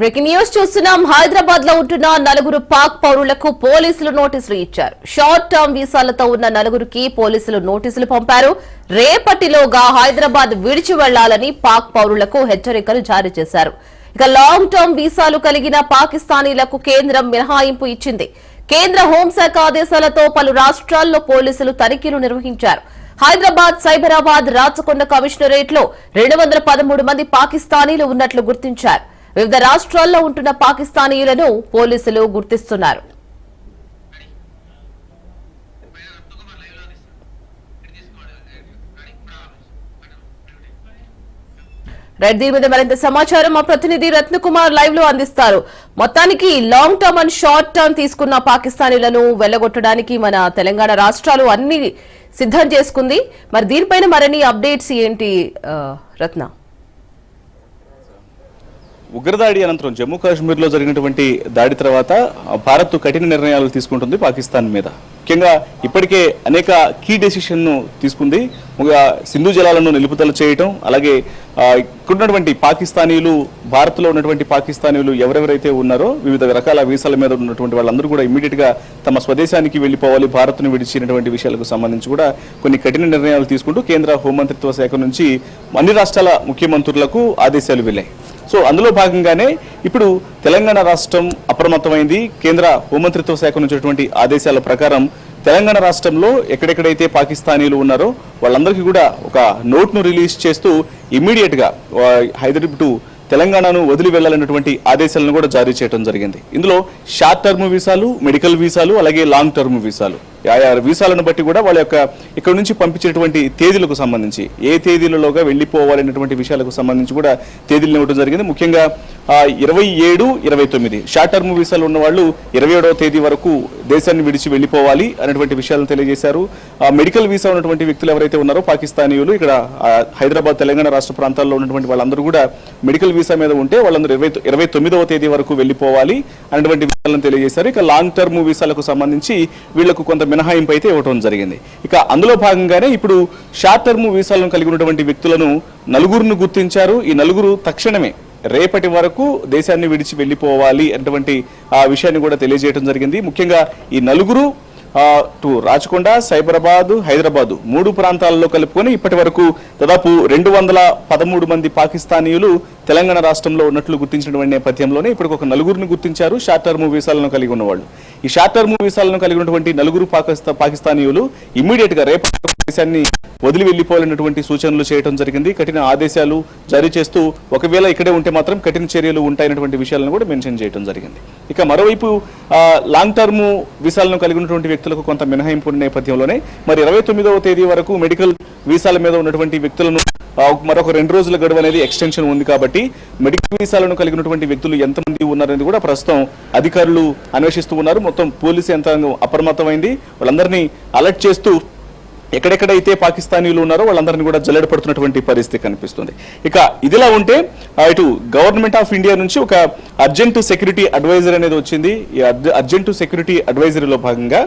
Breaking news చూస్తున్నాం. హైదరాబాద్లో ఉంటున్న నలుగురు పాక్ పౌరులకు పోలీసులు నోటీసులు ఇచ్చారు. షార్ట్ టర్మ్ వీసాలతో ఉన్న నలుగురికి పోలీసులు నోటీసులు పంపారు. రేపటిలోగా హైదరాబాద్ విడిచి వెళ్ళాలని పాక్ పౌరులకు హెచ్చరికలు జారీ చేశారు. ఇక లాంగ్ టర్మ్ వీసాలు కలిగిన పాకిస్తానీలకు కేంద్రం మినహాయింపు ఇచ్చింది. కేంద్ర హోంశాఖ ఆదేశాలతో పలు రాష్ట్రాల్లో పోలీసులు తనిఖీలు నిర్వహించారు. హైదరాబాద్ సైబరాబాద్ రాచకొండ కమిషనరేట్లో రెండు వందల పదమూడు మంది పాకిస్తానీలు ఉన్నట్లు గుర్తించారు. వివిధ రాష్ట్రాల్లో ఉంటున్న పాకిస్తానీయులను పోలీసులు గుర్తిస్తున్నారు. రైట్ దీని మీద మరింత సమాచారం మా ప్రతినిధి రత్నకుమార్ లైవ్లో అందిస్తారు. మొత్తానికి long term and short term తీసుకున్న పాకిస్తానీలను వెళ్ళగొట్టడానికి మన తెలంగాణ రాష్ట్రాలు అన్ని సిద్ధం చేసుకుంది. మరి దీనిపైన మరిన్ని అప్డేట్స్ ఏంటి రత్న? ఉగ్రదాడి అనంతరం జమ్మూ కాశ్మీర్లో జరిగినటువంటి దాడి తర్వాత భారత్ కఠిన నిర్ణయాలు తీసుకుంటుంది పాకిస్తాన్ మీద. ముఖ్యంగా ఇప్పటికే అనేక కీ డెసిషన్ను తీసుకుంది. సింధు జలాలను నిలుపుదల చేయటం అలాగే ఇక్కడున్నటువంటి పాకిస్తానీలు భారత్లో ఉన్నటువంటి పాకిస్తానీలు ఎవరెవరైతే ఉన్నారో వివిధ రకాల వీసాల మీద ఉన్నటువంటి వాళ్ళందరూ కూడా ఇమీడియట్గా తమ స్వదేశానికి వెళ్ళిపోవాలి భారత్ను విడిచినటువంటి విషయాలకు సంబంధించి కూడా కొన్ని కఠిన నిర్ణయాలు తీసుకుంటూ కేంద్ర హోంమంత్రిత్వ శాఖ నుంచి అన్ని రాష్ట్రాల ముఖ్యమంత్రులకు ఆదేశాలు వెళ్ళాయి. సో అందులో భాగంగానే ఇప్పుడు తెలంగాణ రాష్ట్రం అప్రమత్తమైంది. కేంద్ర హోంమంత్రిత్వ శాఖ నుంచి ఆదేశాల ప్రకారం తెలంగాణ రాష్ట్రంలో ఎక్కడెక్కడైతే పాకిస్తానీలు ఉన్నారో వాళ్ళందరికీ కూడా ఒక నోట్ను రిలీజ్ చేస్తూ ఇమ్మీడియట్గా హైదరాబాద్ టు తెలంగాణను వదిలి వెళ్ళాలన్నటువంటి ఆదేశాలను కూడా జారీ చేయడం జరిగింది. ఇందులో షార్ట్ టర్మ్ వీసాలు మెడికల్ వీసాలు అలాగే లాంగ్ టర్మ్ వీసాలు. ఆయా వీసాలను బట్టి కూడా వాళ్ళ యొక్క ఇక్కడ నుంచి పంపించినటువంటి తేదీలకు సంబంధించి ఏ తేదీలలోగా వెళ్ళిపోవాలనేటువంటి విషయాలకు సంబంధించి కూడా తేదీలను ఇవ్వడం జరిగింది. ముఖ్యంగా ఇరవై ఏడు ఇరవై తొమ్మిది. షార్ట్ టర్మ్ వీసాలు ఉన్న వాళ్ళు ఇరవై ఏడవ తేదీ వరకు దేశాన్ని విడిచి వెళ్ళిపోవాలి అనేటువంటి విషయాలను తెలియజేశారు. ఆ, మెడికల్ వీసా ఉన్నటువంటి వ్యక్తులు ఎవరైతే ఉన్నారో పాకిస్తానీయులు ఇక్కడ హైదరాబాద్ తెలంగాణ రాష్ట్ర ప్రాంతాల్లో ఉన్నటువంటి వాళ్ళందరూ కూడా మెడికల్ వీసా మీద ఉంటే వాళ్ళందరూ ఇరవై ఇరవై తొమ్మిదవ తేదీ వరకు వెళ్ళిపోవాలి అనేటువంటి విషయాలను తెలియజేశారు. ఇక లాంగ్ టర్మ్ వీసాలకు సంబంధించి వీళ్ళకు కొంత మినహాయింపు అయితే ఇవ్వడం జరిగింది. ఇక అందులో భాగంగానే ఇప్పుడు షార్ట్ టర్మ్ వీసాలను కలిగి ఉన్నటువంటి వ్యక్తులను నలుగురును గుర్తించారు. ఈ నలుగురు తక్షణమే రేపటి వరకు దేశాన్ని విడిచి వెళ్ళిపోవాలి అటువంటి ఆ విషయాన్ని కూడా తెలియజేయడం జరిగింది. ముఖ్యంగా ఈ నలుగురు టు రాచకొండ సైబరాబాదు హైదరాబాద్ మూడు ప్రాంతాలలో కలుపుకొని ఇప్పటి వరకు దాదాపు రెండు వందల పదమూడు మంది పాకిస్తానీయులు తెలంగాణ రాష్ట్రంలో ఉన్నట్లు గుర్తించినటువంటి నేపథ్యంలోనే ఇప్పుడు ఒక నలుగురిని గుర్తించారు షార్ట్ టర్మ్ వీసాలను కలిగి ఉన్నవాళ్ళు. ఈ షార్ట్ టర్మ్ వీసాలను కలిగి ఉన్నటువంటి నలుగురు పాకిస్తా పాకిస్తానీయులు ఇమ్మీడియట్గా గా రేపు దేశాన్ని వదిలి వెళ్ళిపోవాలన్నటువంటి సూచనలు చేయడం జరిగింది. కఠిన ఆదేశాలు జారీ చేస్తూ ఒకవేళ ఇక్కడే ఉంటే మాత్రం కఠిన చర్యలు ఉంటాయన్నటువంటి విషయాలను కూడా మెన్షన్ చేయడం జరిగింది. ఇక మరోవైపు లాంగ్ టర్మ్ వీసాలను కలిగి ఉన్నటువంటి వ్యక్తులకు కొంత మినహాయింపు నేపథ్యంలోనే మరి ఇరవై తొమ్మిదవ తేదీ వరకు మెడికల్ వీసాల మీద ఉన్నటువంటి వ్యక్తులను మరొక రెండు రోజుల గడువు అనేది ఎక్స్టెన్షన్ ఉంది కాబట్టి మెడికల్ వీసాలను కలిగినటువంటి వ్యక్తులు ఎంతమంది ఉన్నారనేది కూడా ప్రస్తుతం అధికారులు అన్వేషిస్తూ ఉన్నారు. మొత్తం పోలీసు యంత్రాంగం అప్రమత్తమైంది. వాళ్ళందరినీ అలర్ట్ చేస్తూ ఎక్కడెక్కడైతే పాకిస్తానీలు ఉన్నారో వాళ్ళందరినీ కూడా జల్లెడ పడుతున్నటువంటి పరిస్థితి కనిపిస్తుంది. ఇక ఇదిలా ఉంటే ఇటు గవర్నమెంట్ ఆఫ్ ఇండియా నుంచి ఒక అర్జెంటు సెక్యూరిటీ అడ్వైజర్ అనేది వచ్చింది. ఈ అర్జెంటు సెక్యూరిటీ అడ్వైజరీలో భాగంగా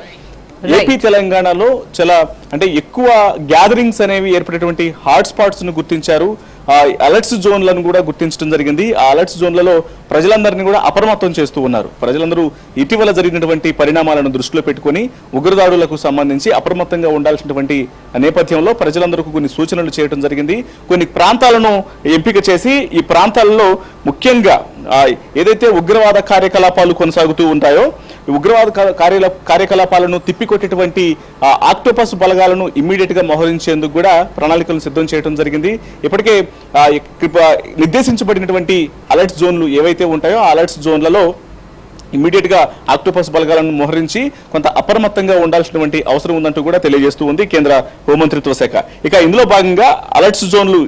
ఏపీ తెలంగాణలో చాలా అంటే ఎక్కువ గ్యాదరింగ్స్ అనేవి ఏర్పడేటువంటి హాట్ స్పాట్స్ను గుర్తించారు. ఆ అలర్ట్స్ జోన్లను కూడా గుర్తించడం జరిగింది. ఆ అలర్ట్స్ జోన్లలో ప్రజలందరినీ కూడా అప్రమత్తం చేస్తూ ఉన్నారు. ప్రజలందరూ ఇటీవల జరిగినటువంటి పరిణామాలను దృష్టిలో పెట్టుకొని ఉగ్రదాడులకు సంబంధించి అప్రమత్తంగా ఉండాల్సినటువంటి నేపథ్యంలో ప్రజలందరికీ కొన్ని సూచనలు చేయడం జరిగింది. కొన్ని ప్రాంతాలను ఎంపిక చేసి ఈ ప్రాంతాలలో ముఖ్యంగా ఏదైతే ఉగ్రవాద కార్యకలాపాలు కొనసాగుతూ ఉంటాయో ఉగ్రవాద కార్యకలాపాలను తిప్పికొట్టేటువంటి ఆక్టోపస్ బలగాలను ఇమ్మీడియట్గా మోహరించేందుకు కూడా ప్రణాళికలు సిద్ధం చేయడం జరిగింది. ఇప్పటికే నిర్దేశించబడినటువంటి అలర్ట్స్ జోన్లు ఏవైతే ఉంటాయో ఆ అలర్ట్స్ జోన్లలో ఇమీడియట్గా ఆక్టోపస్ బలగాలను మోహరించి కొంత అప్రమత్తంగా ఉండాల్సినటువంటి అవసరం ఉందంటూ కూడా తెలియజేస్తూ ఉంది కేంద్ర హోంమంత్రిత్వ శాఖ. ఇక ఇందులో భాగంగా అలర్ట్స్ జోన్లు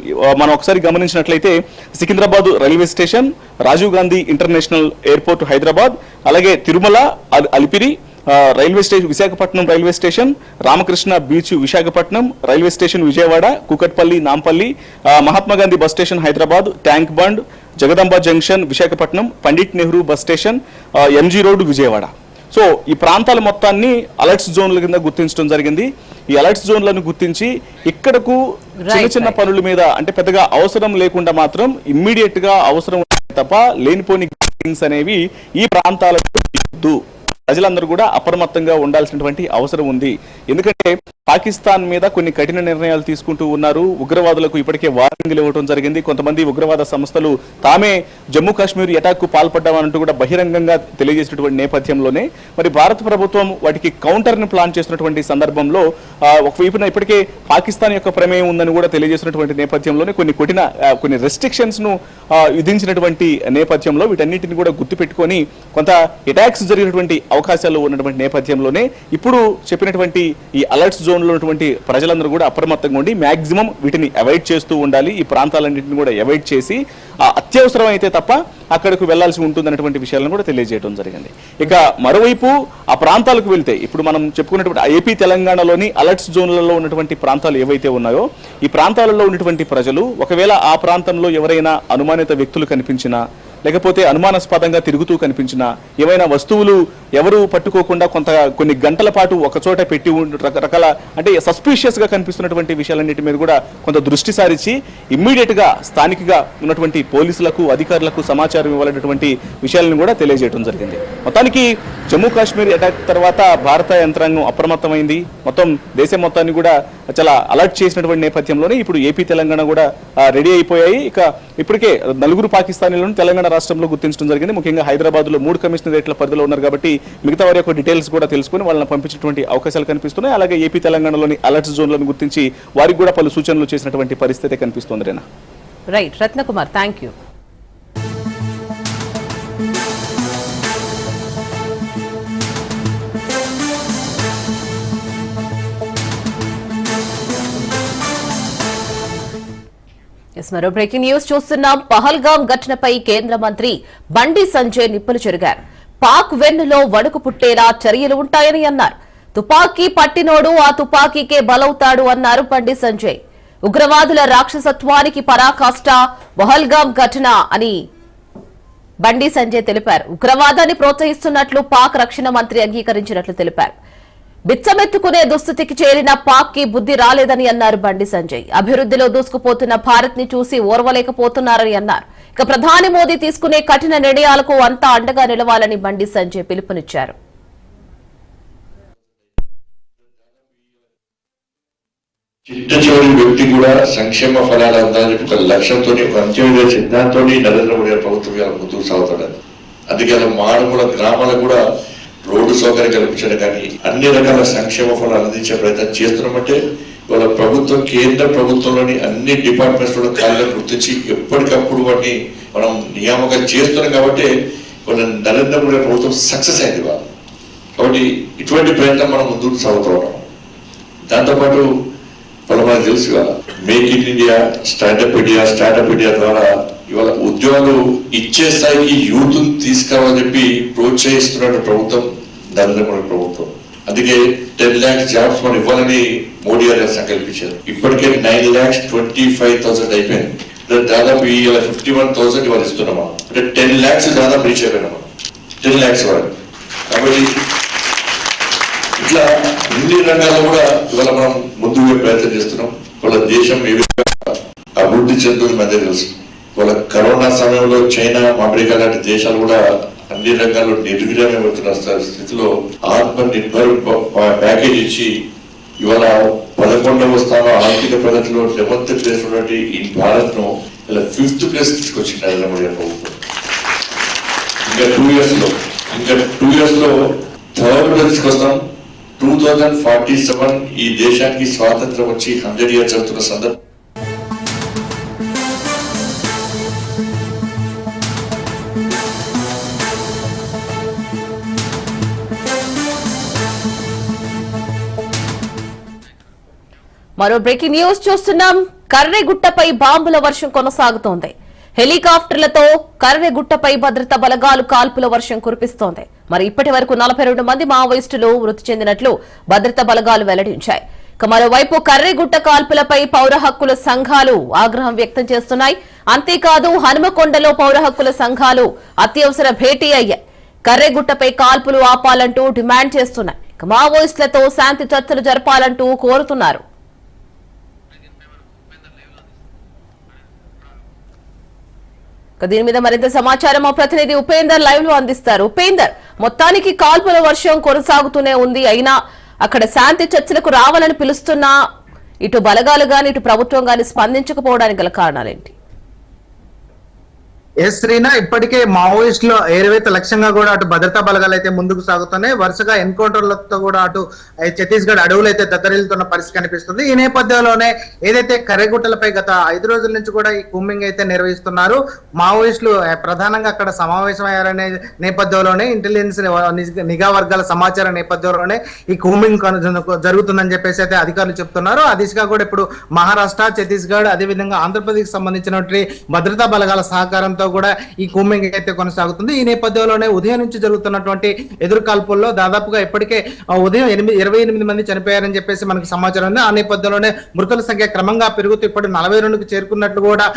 మనం ఒకసారి గమనించినట్లయితే Secunderabad railway station Rajiv Gandhi international airport Hyderabad అలాగే Tirumala Alipiri railway station Visakhapatnam railway station Ramakrishna beach Visakhapatnam railway station Vijayawada Kukatpally Nampally Mahatma Gandhi bus station Hyderabad tank bund Jagadamba junction Visakhapatnam Pandit Nehru bus station MG road Vijayawada so ఈ ప్రాంతాల మొత్తాన్ని alerts జోన్ల కింద గుర్తించడం జరిగింది ఈ alerts జోన్లను గుర్తించి ఇక్కడకు చిన్న చిన్న. పనుల మీద అంటే పెద్దగా అవసరం లేకుండా మాత్రం ఇమ్మీడియట్గా అవసరం తప్ప లేనిపోని అనేవి ఈ ప్రాంతాలలో వద్దు. ప్రజలందరూ కూడా అప్రమత్తంగా ఉండాల్సినటువంటి అవసరం ఉంది. ఎందుకంటే పాకిస్తాన్ మీద కొన్ని కఠిన నిర్ణయాలు తీసుకుంటూ ఉన్నారు. ఉగ్రవాదులకు ఇప్పటికే వార్నింగ్లు ఇవ్వడం జరిగింది. కొంతమంది ఉగ్రవాద సంస్థలు తామే జమ్మూ కాశ్మీర్ అటాక్కు కూడా బహిరంగంగా తెలియజేసినటువంటి నేపథ్యంలోనే మరి భారత ప్రభుత్వం వాటికి కౌంటర్ని ప్లాన్ చేసినటువంటి సందర్భంలో ఒకవైపున ఇప్పటికే పాకిస్తాన్ యొక్క ప్రమేయం ఉందని కూడా తెలియజేసినటువంటి నేపథ్యంలోనే కొన్ని కొట్టిన కొన్ని రెస్ట్రిక్షన్స్ను విధించినటువంటి నేపథ్యంలో వీటన్నిటిని కూడా గుర్తుపెట్టుకొని కొంత అటాక్స్ జరిగినటువంటి అవకాశాలు ఉన్నటువంటి నేపథ్యంలోనే ఇప్పుడు చెప్పినటువంటి ఈ అలర్ట్స్ జోన్లో ఉన్నటువంటి ప్రజలందరూ కూడా అప్రమత్తంగా ఉండి మ్యాక్సిమం వీటిని అవాయిడ్ చేస్తూ ఉండాలి. ఈ ప్రాంతాలన్నింటిని కూడా అవాయిడ్ చేసి ఆ, అత్యవసరం అయితే తప్ప అక్కడకు వెళ్ళాల్సి ఉంటుందన్నటువంటి విషయాలను కూడా తెలియజేయడం జరిగింది. ఇక మరోవైపు ఆ ప్రాంతాలకు వెళ్తే ఇప్పుడు మనం చెప్పుకున్నటువంటి ఏపీ తెలంగాణలోని అలర్ట్స్ జోన్లలో ఉన్నటువంటి ప్రాంతాలు ఏవైతే ఉన్నాయో ఈ ప్రాంతాలలో ఉన్నటువంటి ప్రజలు ఒకవేళ ఆ ప్రాంతంలో ఎవరైనా అనుమానిత వ్యక్తులు కనిపించినా లేకపోతే అనుమానాస్పదంగా తిరుగుతూ కనిపించిన ఏవైనా వస్తువులు ఎవరు పట్టుకోకుండా కొంత కొన్ని గంటల పాటు ఒక చోట పెట్టి రకరకాల అంటే సస్పీషియస్గా కనిపిస్తున్నటువంటి విషయాలన్నిటి మీద కూడా కొంత దృష్టి సారించి ఇమ్మీడియట్గా స్థానికంగా ఉన్నటువంటి పోలీసులకు అధికారులకు సమాచారం ఇవ్వాలన్నటువంటి విషయాలను కూడా తెలియజేయడం జరిగింది. మొత్తానికి జమ్మూ కాశ్మీర్ అటాక్ తర్వాత భారత యంత్రాంగం అప్రమత్తమైంది. మొత్తం దేశం మొత్తాన్ని కూడా చాలా అలర్ట్ చేసినటువంటి నేపథ్యంలోనే ఇప్పుడు ఏపీ తెలంగాణ కూడా రెడీ అయిపోయాయి. ఇక ఇప్పటికే నలుగురు పాకిస్తానీలను తెలంగాణ రాష్ట్రంలో గుర్తించడం జరిగింది. ముఖ్యంగా హైదరాబాద్లో మూడు కమిషనరేట్ల పరిధిలో ఉన్నారు కాబట్టి మిగతా వారి యొక్క డీటెయిల్స్ కూడా తెలుసుకుని వాళ్ళని పంపించినటువంటి అవకాశాలు కనిపిస్తున్నాయి. అలాగే ఏపీ తెలంగాణలోని అలర్ట్ జోన్లను గుర్తించి వారికి కూడా పలు సూచనలు చేసినటువంటి పరిస్థితి కనిపిస్తుంది right Ratnakumar thank you yes. మరో బ్రేకింగ్ న్యూస్ చూస్తున్నాం. పహల్గాం ఘటనపై కేంద్ర మంత్రి బండి సంజయ్ నిప్పులు చెరిగారు. పాక్ వెన్నులో వణుకు పుట్టేలా చర్యలు ఉంటాయని అన్నారు. తుపాకీ పట్టినోడు ఆ తుపాకీకే బలవుతాడు అన్నారు బండి సంజయ్. ఉగ్రవాదుల రాక్షసత్వానికి పరాకాష్ట పహల్గాం ఘటన అని బండి సంజయ్ తెలిపారు. ఉగ్రవాదాన్ని ప్రోత్సహిస్తున్నట్లు పాక్ రక్షణ మంత్రి అంగీకరించినట్లు తెలిపారు. బిచ్చమెత్తుకునే దుస్థితికి చేరిన పాక్కి బుద్ధి రాలేదని అన్నారు బండి సంజయ్. అభివృద్ధిలో దూసుకుపోతున్న భారత్ని చూసి ఓర్వలేకపోతున్నారని అన్నారు. ఇక ప్రధాని మోదీ తీసుకునే కఠిన నిర్ణయాలకు అంతా అండగా నిలవాలని బండి సంజయ్ పిలుపునిచ్చారు. చిట్ట చివరి వ్యక్తి కూడా సంక్షేమ ఫలాలు అందాలని చెప్పి ఒక లక్ష్యంతో అంత్యోదయ సిద్ధాంతో నరేంద్ర మోడీ ప్రభుత్వం ఇలా ముందుకు సాగుతాడు అందుకే అలా మారుమూల గ్రామాలకు కూడా రోడ్డు సౌకర్యం కల్పించడం కానీ అన్ని రకాల సంక్షేమ ఫలాలు అందించే ప్రయత్నం చేస్తున్నామంటే ఇవాళ ప్రభుత్వం కేంద్ర ప్రభుత్వంలోని అన్ని డిపార్ట్మెంట్స్ కూడా కార్యాలను గుర్తించి ఎప్పటికప్పుడు వాటిని మనం నియామకం చేస్తున్నాం కాబట్టి ఇవాళ నరేంద్ర మోడీ ప్రభుత్వం సక్సెస్ అయింది ఇవాళ. కాబట్టి ఇటువంటి ప్రయత్నం మనం ముందుకు సాగుతూ ఉన్నాం. దాంతోపాటు వాళ్ళు మనకు తెలుసు ఇవాళ make in India startup India startup India ద్వారా ఇవాళ ఉద్యోగాలు ఇచ్చే స్థాయికి యూత్ తీసుకురావాలని చెప్పి ప్రోత్సహిస్తున్నట్టు ప్రభుత్వం నరేంద్ర ప్రభుత్వం. అందుకే టెన్ ల్యాక్స్ జాబ్స్ మనం ఇవ్వాలని మోడీ గారు సంకల్పించారు. ఇప్పటికే nine lakhs twenty five thousand అయిపోయింది దాదాపు ఇవాళ ఫిఫ్టీ వన్ థౌసండ్ ఇవాళ ఇస్తున్నామా? అంటే టెన్ ల్యాక్స్ దాదాపు రీచ్ అయిపోయినామా? టెన్ ల్యాక్స్ వరకు. కాబట్టి ఇట్లా అన్ని రంగాల్లో కూడా ఇవాళ మనం ముందుగా ప్రయత్నం చేస్తున్నాం. వాళ్ళ దేశం ఏ విధంగా అభివృద్ధి చెందుతుంది మధ్య తెలుసు. వాళ్ళ కరోనా సమయంలో చైనా అమెరికా లాంటి దేశాలు కూడా అన్ని రంగాల్లో నిర్విరామవుతున్న స్థితిలో ఆత్మ నిర్భర్ ప్యాకేజ్ ఇచ్చి ఇవాళ పదకొండవ స్థానం ఆర్థిక ప్రగతిలో లెవెన్త్ ప్లేస్ ఉన్నటువంటి ఈ భారత్ను ఇలా ఫిఫ్త్ ప్లేస్ తీసుకొచ్చింది నరేంద్ర మోడీ ప్రభుత్వం. ఇంకా టూ ఇయర్స్లో ఇంకా టూ ఇయర్స్లో థర్డ్ తీసుకొస్తాం. టూ థౌజండ్ ఫార్టీ సెవెన్ ఈ దేశానికి స్వాతంత్రం వచ్చి హండ్రెడ్ ఇయర్స్ అవుతున్న సందర్భం. మరో బ్రేకింగ్ న్యూస్ చూస్తున్నాం. కర్రెగుట్టపై బాంబుల వర్షం కొనసాగుతోంది. హెలికాప్టర్లతో కర్రెగుట్టపై భద్రతా బలగాలు కాల్పుల వర్షం కురిపిస్తోంది. మరి ఇప్పటి వరకు నలభై రెండు మంది మావోయిస్టులు మృతి చెందినట్లు భద్రతా బలగాలు వెల్లడించాయి. ఇక మరోవైపు కర్రెగుట్ట కాల్పులపై పౌర హక్కుల సంఘాలు ఆగ్రహం వ్యక్తం చేస్తున్నాయి. అంతేకాదు హనుమకొండలో పౌర హక్కుల సంఘాలు అత్యవసర భేటీ అయ్యాయి. కర్రెగుట్టపై కాల్పులు ఆపాలంటూ డిమాండ్ చేస్తున్నాయి. మావోయిస్టులతో శాంతి చర్చలు జరపాలంటూ కోరుతున్నారు ఇక ఇక దీని మీద మరింత సమాచారం మా ప్రతినిధి ఉపేందర్ లైవ్లో అందిస్తారు. ఉపేందర్ మొత్తానికి కాల్పుల వర్షం కొనసాగుతూనే ఉంది. అయినా అక్కడ శాంతి చర్చలకు రావాలని పిలుస్తున్నా ఇటు బలగాలు గాని ఇటు ప్రభుత్వం గాని స్పందించకపోవడానికి గల కారణాలేంటి? ఎస్ శ్రీనా ఇప్పటికే మావోయిస్టులు ఏరవేత లక్ష్యంగా కూడా అటు భద్రతా బలగాలు అయితే ముందుకు సాగుతున్నాయి. వరుసగా ఎన్కౌంటర్లతో కూడా అటు ఛత్తీస్గఢ్ అడవులు అయితే దద్దరిల్లుతున్న పరిస్థితి కనిపిస్తుంది. ఈ నేపథ్యంలోనే ఏదైతే కర్రెగుట్టలపై గత ఐదు రోజుల నుంచి కూడా ఈ కూంబింగ్ అయితే నిర్వహిస్తున్నారు మావోయిస్టులు ప్రధానంగా అక్కడ సమావేశమయ్యారనే నేపథ్యంలోనే ఇంటెలిజెన్స్ నిఘా వర్గాల సమాచార నేపథ్యంలోనే ఈ కూంబింగ్ జరుగుతుందని చెప్పేసి అయితే అధికారులు చెప్తున్నారు. ఆ దిశగా కూడా ఇప్పుడు మహారాష్ట్ర ఛత్తీస్గఢ్ అదేవిధంగా ఆంధ్రప్రదేశ్ సంబంధించినటువంటి భద్రతా బలగాల సహకారంతో కూడా ఈ కూమింగ్ అయితే కొనసాగుతుంది. ఈ నేపథ్యంలోనే ఉదయం నుంచి జరుగుతున్నటువంటి ఎదురు కాల్పుల్లో దాదాపుగా ఇప్పటికే ఉదయం ఎనిమిది ఇరవై ఎనిమిది మంది చనిపోయారని చెప్పేసి మనకు సమాచారం ఉంది. ఆ నేపథ్యంలోనే మృతుల సంఖ్య క్రమంగా పెరుగుతూ ఇప్పుడు నలభై రెండుకు చేరుకున్నట్లు కూడా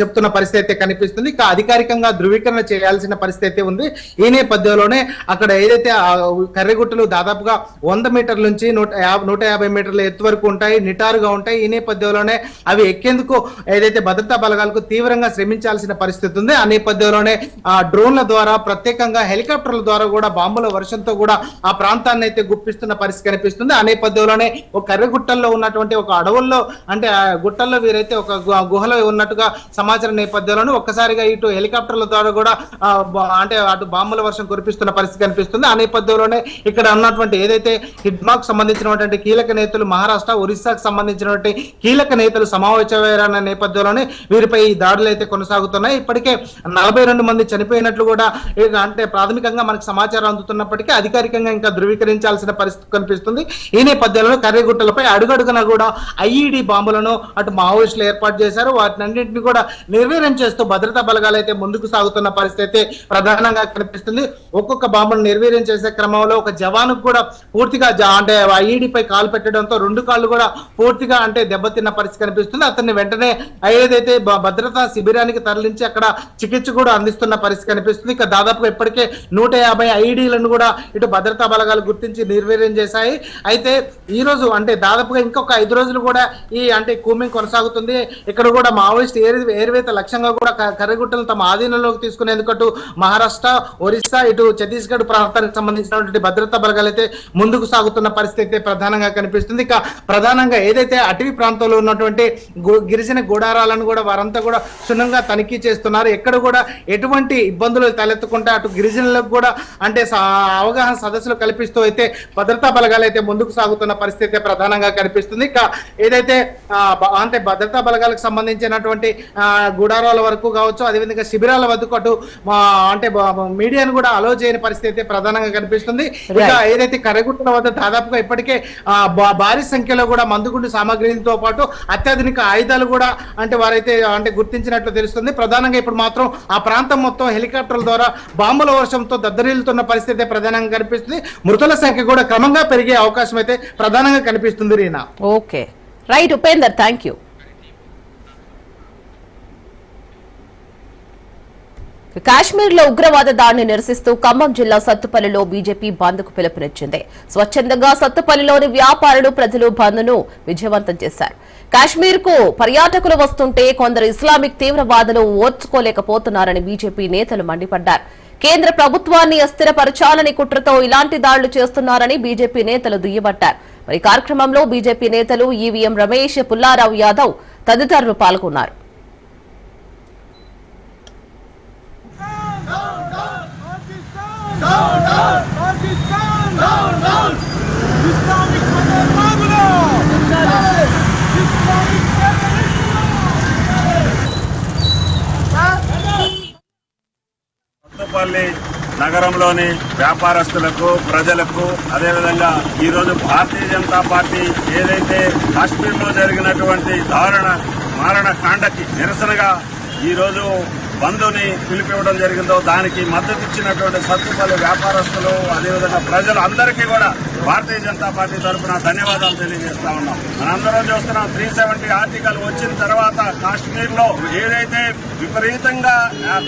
చెప్తున్న పరిస్థితి అయితే కనిపిస్తుంది. ఇక అధికారికంగా ధృవీకరణ చేయాల్సిన పరిస్థితి ఉంది. ఈ నేపథ్యంలోనే అక్కడ ఏదైతే ఆ కర్రెగుట్టలు దాదాపుగా వంద మీటర్ల నుంచి నూట యాభై నూట యాభై మీటర్ల ఎత్తు వరకు ఉంటాయి నిటారుగా ఉంటాయి. ఈ నేపథ్యంలోనే అవి ఎక్కేందుకు ఏదైతే భద్రతా బలగాలకు తీవ్రంగా శ్రమించాల్సిన పరిస్థితి ఉంది. ఆ నేపథ్యంలోనే ఆ డ్రోన్ల ద్వారా ప్రత్యేకంగా హెలికాప్టర్ల ద్వారా కూడా బాంబుల వర్షంతో కూడా ఆ ప్రాంతాన్ని అయితే గుప్పిస్తున్న పరిస్థితి కనిపిస్తుంది. ఆ నేపథ్యంలోనే ఒక కర్రగుట్టల్లో ఉన్నటువంటి ఒక అడవుల్లో అంటే ఆ గుట్టల్లో వీరైతే ఒక గుహలో ఉన్నట్టుగా సమాచారం నేపథ్యంలోనే ఒక్కసారిగా ఇటు హెలికాప్టర్ల ద్వారా కూడా అంటే అటు బాంబుల వర్షం కురిపిస్తున్న పరిస్థితి కనిపిస్తుంది. ఆ నేపథ్యంలోనే ఇక్కడ ఉన్నటువంటి ఏదైతే హిడ్మాక్ సంబంధించినటువంటి కీలక నేతలు మహారాష్ట్ర ఒరిస్సాకు సంబంధించినటువంటి కీలక నేతలు సమావేశమయ్యారన్న నేపథ్యంలోనే వీరిపై ఈ దాడులు అయితే కొనసాగుతున్నాయి. ఇప్పటికే నలభై రెండు మంది చనిపోయినట్లు కూడా ఇక అంటే ప్రాథమికంగా మనకు సమాచారం అందుతున్నప్పటికీ అధికారికంగా ఇంకా ధృవీకరించాల్సిన పరిస్థితి కనిపిస్తుంది. ఈ నేపథ్యంలో కర్రీగుట్టలపై అడుగడుగున కూడా ఐఈడి బాంబులను అటు మావోయిస్టులు ఏర్పాటు చేశారు. వాటినన్నింటినీ కూడా నిర్వీర్యం చేస్తూ భద్రతా బలగాలు అయితే ముందుకు సాగుతున్న పరిస్థితి అయితే ప్రధానంగా కనిపిస్తుంది. ఒక్కొక్క బాంబును నిర్వీర్యం చేసే క్రమంలో ఒక జవానుకు కూడా పూర్తిగా అంటే ఐఈడి పై కాలు పెట్టడంతో రెండు కాళ్ళు కూడా పూర్తిగా అంటే దెబ్బతిన్న పరిస్థితి కనిపిస్తుంది. అతన్ని వెంటనే ఏదైతే భద్రతా శిబిరానికి తరలించి అక్కడ చికిత్స కూడా అందిస్తున్న పరిస్థితి కనిపిస్తుంది. ఇక దాదాపుగా ఇప్పటికే నూట యాభై ఐడీలను కూడా ఇటు భద్రతా బలగాలు గుర్తించి నిర్వీర్యం చేశాయి. అయితే ఈరోజు అంటే దాదాపుగా ఇంకొక ఐదు రోజులు కూడా ఈ అంటే కూమింగ్ కొనసాగుతుంది. ఇక్కడ కూడా మావోయిస్ట్ ఏరి ఏరివేత లక్ష్యంగా కూడా క- కర్రగుట్టలు తమ ఆధీనంలోకి తీసుకునేందుకు అటు మహారాష్ట్ర ఒరిస్సా ఇటు ఛత్తీస్గఢ్ ప్రాంతానికి సంబంధించినటువంటి భద్రతా బలగాలు అయితే ముందుకు సాగుతున్న పరిస్థితి అయితే ప్రధానంగా కనిపిస్తుంది. ఇక ప్రధానంగా ఏదైతే అటవీ ప్రాంతంలో ఉన్నటువంటి గిరిజన గుడారాలను కూడా వారంతా కూడా క్షుణ్ణంగా తనిఖీ చేస్తున్నారు. ఎక్కడ కూడా ఎటువంటి ఇబ్బందులు తలెత్తకుండా అటు గిరిజనులకు కూడా అంటే అవగాహన సదస్సులు కల్పిస్తూ అయితే భద్రతా బలగాలు అయితే ముందుకు సాగుతున్న పరిస్థితి అయితే ప్రధానంగా కనిపిస్తుంది. ఇక ఏదైతే అంటే భద్రతా బలగాలకు సంబంధించినటువంటి గుడారాల వరకు కావచ్చు అదేవిధంగా శిబిరాల వద్దకు అటు అంటే మీడియాను కూడా అలో చేయని పరిస్థితి అయితే ప్రధానంగా కనిపిస్తుంది. ఇక ఏదైతే కర్రగుట్టల వద్ద దాదాపుగా ఇప్పటికే భారీ సంఖ్యలో కూడా మందుగుండు సామాగ్రితో పాటు అత్యాధునిక ఆయుధాలు కూడా అంటే వారైతే అంటే గుర్తించినట్లు తెలుస్తుంది. ప్రధానంగా ఇప్పుడు మాత్రం ఆ ప్రాంతం మొత్తం హెలికాప్టర్ల ద్వారా బాంబుల వర్షంతో దద్దరిల్లుతున్న పరిస్థితి ప్రధానంగా కనిపిస్తుంది. మృతుల సంఖ్య కూడా క్రమంగా పెరిగే అవకాశం అయితే ప్రధానంగా కనిపిస్తుంది Reena. Okay. Right Upender thank you. కాశ్మీర్లో ఉగ్రవాద దాడిని నిరసిస్తూ ఖమ్మం జిల్లా సత్తుపల్లిలో బీజేపీ బంద్కు పిలుపునిచ్చింది. స్వచ్ఛందంగా సత్తుపల్లిలోని వ్యాపారులు ప్రజలు బంద్ను విజయవంతం చేశారు. కాశ్మీర్కు పర్యాటకులు వస్తుంటే కొందరు ఇస్లామిక్ తీవ్రవాదులు ఓర్చుకోలేకపోతున్నారని బీజేపీ నేతలు మండిపడ్డారు కేంద్ర ప్రభుత్వాన్ని అస్థిరపరచాలని కుట్రతో ఇలాంటి దాడులు చేస్తున్నారని బీజేపీ నేతలు దుయ్యబట్టారు మరి ఈ కార్యక్రమంలో బీజేపీ నేతలు ఈవీఎం రమేష్ పుల్లారావు యాదవ్ తదితరులు పాల్గొన్నారు Down, down, Pakistan! Down, down! Islamic Tadepalli నగరంలోని వ్యాపారస్తులకు ప్రజలకు అదేవిధంగా ఈరోజు భారతీయ జనతా పార్టీ ఏదైతే కాశ్మీర్లో జరిగినటువంటి దారుణ మారణ కాండకి నిరసనగా ఈరోజు బంధుని పిలిపివ్వడం జరిగిందో దానికి మద్దతు ఇచ్చినటువంటి సత్తుపల్లి వ్యాపారస్తులు అదేవిధంగా ప్రజలు అందరికీ కూడా భారతీయ జనతా పార్టీ తరఫున ధన్యవాదాలు తెలియజేస్తా ఉన్నాం. మనందరం చూస్తున్నాం త్రీ సెవెంటీ ఆర్టికల్ వచ్చిన తర్వాత కాశ్మీర్లో ఏదైతే విపరీతంగా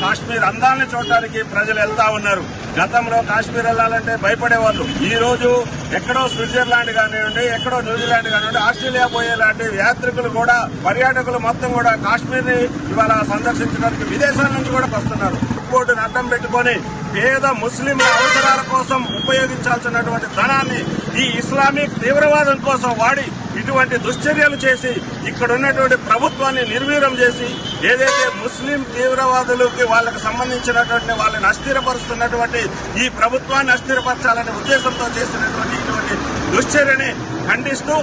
కాశ్మీర్ అందాన్ని చూడటానికి ప్రజలు వెళ్తా ఉన్నారు. గతంలో కాశ్మీర్ వెళ్ళాలంటే భయపడేవాళ్ళు. ఈ రోజు ఎక్కడో స్విట్జర్లాండ్ కానివ్వండి ఎక్కడో న్యూజిలాండ్ కానివ్వండి ఆస్ట్రేలియా పోయేలాంటి యాత్రికులు కూడా పర్యాటకులు మొత్తం కూడా కాశ్మీర్ని ఇవాళ సందర్శించడానికి విదేశాల నుంచి కూడా వస్తున్నారు. బోర్డును అడ్డం పెట్టుకొని పేద ముస్లింల అవసరాల కోసం ఉపయోగించాల్సినటువంటి ధనాన్ని ఈ ఇస్లామిక్ తీవ్రవాదం కోసం వాడి ఇటువంటి దుశ్చర్యలు చేసి ఇక్కడ ఉన్నటువంటి ప్రభుత్వాన్ని నిర్వీర్యం చేసి ఏదైతే ముస్లిం తీవ్రవాదులకి వాళ్ళకి సంబంధించినటువంటి వాళ్ళని అస్థిరపరుస్తున్నటువంటి ఈ ప్రభుత్వాన్ని అస్థిరపరచాలనే ఉద్దేశంతో చేసినటువంటి ఇటువంటి దుశ్చర్యని ఖండిస్తూ